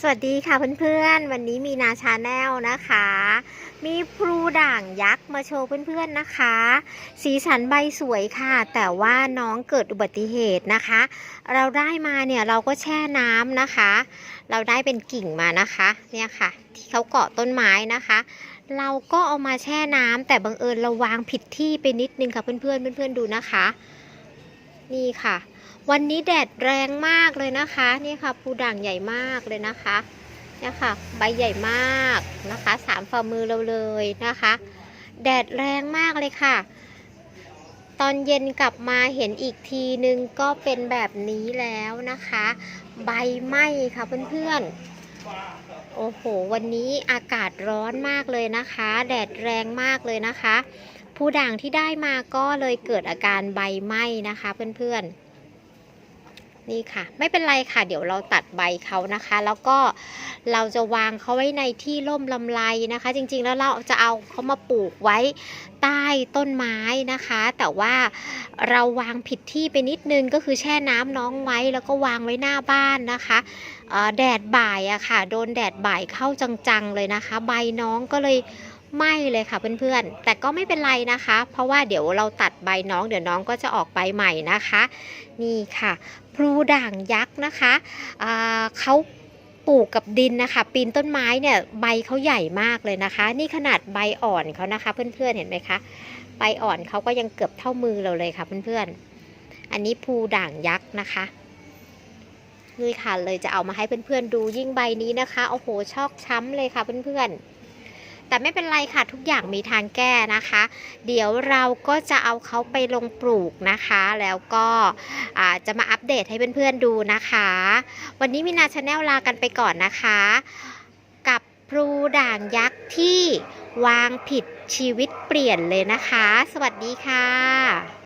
สวัสดีค่ะเพื่อนๆ วันนี้มีนาชาแนลนะคะ มีพลูด่างยักษ์มาโชว์เพื่อนๆนะคะ สีสันใบสวยค่ะ แต่ว่าน้องเกิดอุบัติเหตุนะคะ เราได้มาเนี่ยเราก็แช่น้ำนะคะ เราได้เป็นกิ่งมานะคะเนี่ยค่ะ ที่เขาเกาะต้นไม้นะคะ เราก็เอามาแช่น้ำแต่บังเอิญเราวางผิดที่ไปนิดนึงค่ะเพื่อนๆเพื่อนๆดูนะคะ นี่ค่ะ วันนี้แดดแรงมากเลยนะคะ นี่ค่ะปูด่างใหญ่มากเลยนะคะเนี่ยค่ะ ใบใหญ่มากนะคะสามฝ่ามือเราเลยนะคะ แดดแรงมากเลยค่ะ ตอนเย็นกลับมาเห็นอีกทีนึงก็เป็นแบบนี้แล้วนะคะ ใบไหม้ค่ะเพื่อนๆ โอ้โห วันนี้อากาศร้อนมากเลยนะคะ แดดแรงมากเลยนะคะ ผู้ด่างที่ได้มาก็เลยเกิดอาการใบไหม้นะคะเพื่อนๆ นี่ค่ะ ไม่เป็นไรค่ะ เดี๋ยวเราตัดใบเขานะคะ แล้วก็เราจะวางเขาไว้ในที่ร่มลำไรนะคะ จริงๆแล้วเราจะเอาเขามาปลูกไว้ใต้ต้นไม้นะคะ แต่ว่าเราวางผิดที่ไปนิดนึงก็คือแช่น้ำน้องไว้แล้วก็วางไว้หน้าบ้านนะคะแดดบ่ายอะค่ะ โดนแดดบ่ายเข้าจังๆเลยนะคะ ใบน้องก็เลย ไม้เลยค่ะเพื่อนๆ แต่ก็ไม่เป็นไรนะคะ เพราะว่าเดี๋ยวเราตัดใบน้องเดี๋ยวน้องก็จะออกใบใหม่นะคะ นี่ค่ะ พลูด่างยักษ์นะคะอ่าเขาปลูกกับดินนะคะ ปีนต้นไม้เนี่ยใบเขาใหญ่มากเลยนะคะ นี่ขนาดใบอ่อนเขานะคะ เพื่อนๆเห็นไหมคะใบอ่อนเขาก็ยังเกือบเท่ามือเราเลยค่ะเพื่อนๆ อันนี้พลูด่างยักษ์นะคะนี่ค่ะเลยจะเอามาให้เพื่อนๆดูยิ่งใบนี้นะคะโอ้โหชอกช้ำเลยค่ะเพื่อนๆ แต่ไม่เป็นไรค่ะทุกอย่างมีทางแก้นะคะ เดี๋ยวเราก็จะเอาเขาไปลงปลูกนะคะ แล้วก็จะมาอัปเดตให้เพื่อนๆดูนะคะ วันนี้มีนาชาแนลลากันไปก่อนนะคะ กับพลูด่างยักษ์ที่วางผิดชีวิตเปลี่ยนเลยนะคะ สวัสดีค่ะ